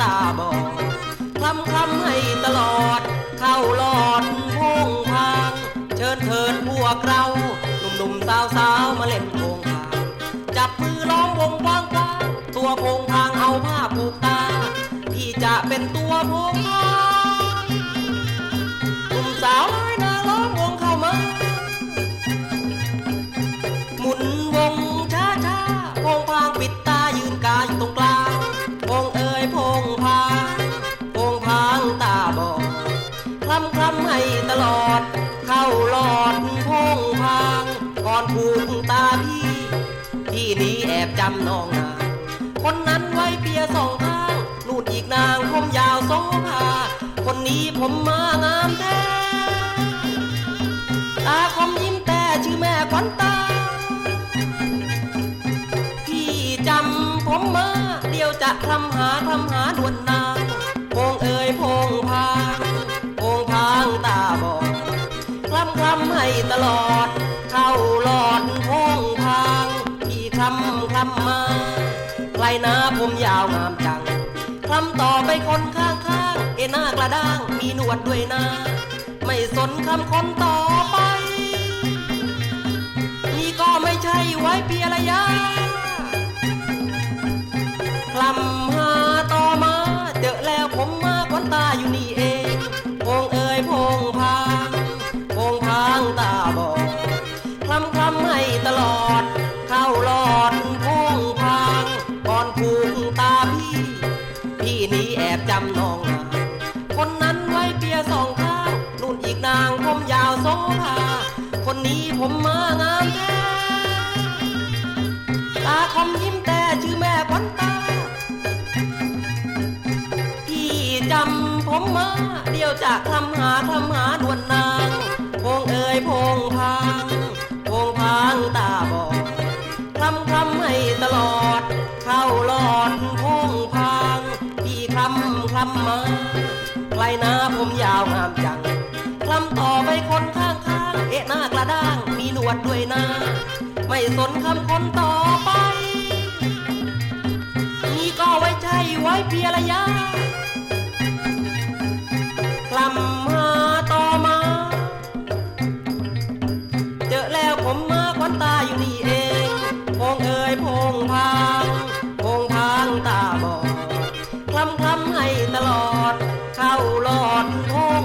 ตาบอดคลำคลำให้ตลอด เข้าหลอดพงพาง เชิญเถิญพวกเราหนุ่มหนุ่มสาวสาวมาเล่นพงพาง จับมือล้อมวงกว้างกว้างตัวพงพางเอาผ้าผูกตา ที่จะเป็นตัวพง อดพงพางก่อนผูกตาพี่ ที่นี้แอบจำน้องนาง คนนั้นไว้เปียสองข้างนู่นอีกนางผมยาวโซภาคนนี้ผมมางามแท้ตาคมยิ้มแต่ชื่อแม่ขวัญตา พี่จำผมมา เดียวจะคลำหาคลำหาด่วนนา ตลอด เข้าหลอดพงพางพี่คำคำมาใครนะผมยาวงามจังคลำต่อไปคนข้างข้างเอหน้ากระด้างมีหนวดด้วยนะไม่สนคำคนต่อไป นี่ก็ไม่ใช่ไว้เปียระยะคลำหาต่อมาเจอแล้วผมมาควันตาอยู่นี่เองำคำให้ตลอด เข้าหลอดพงพางก่อนผูกตาพี่ พี่นี้แอบจำน้องนางคนนั้นไว้เปียสองข้างนู่นอีกนางผมยาวโซภาคนนี้ผมมางามแท้ตาคมยิ้มแต่ชื่อแม่ขวัญตา พี่จำผมมา เดียวจะคลำหาคลำหาดวนนางพงเอ่ยพงพางพ พับไม้ใครหน้าผมยาวงามจังคลำต่อไปคนข้างข้างเอะหน้ากระด้างมีหนวดด้วยหน้า ไม่สนคำคนต่อไป นี่ก็ไว้ใจไว้เพียระยา ตลอด เข้าหลอดทง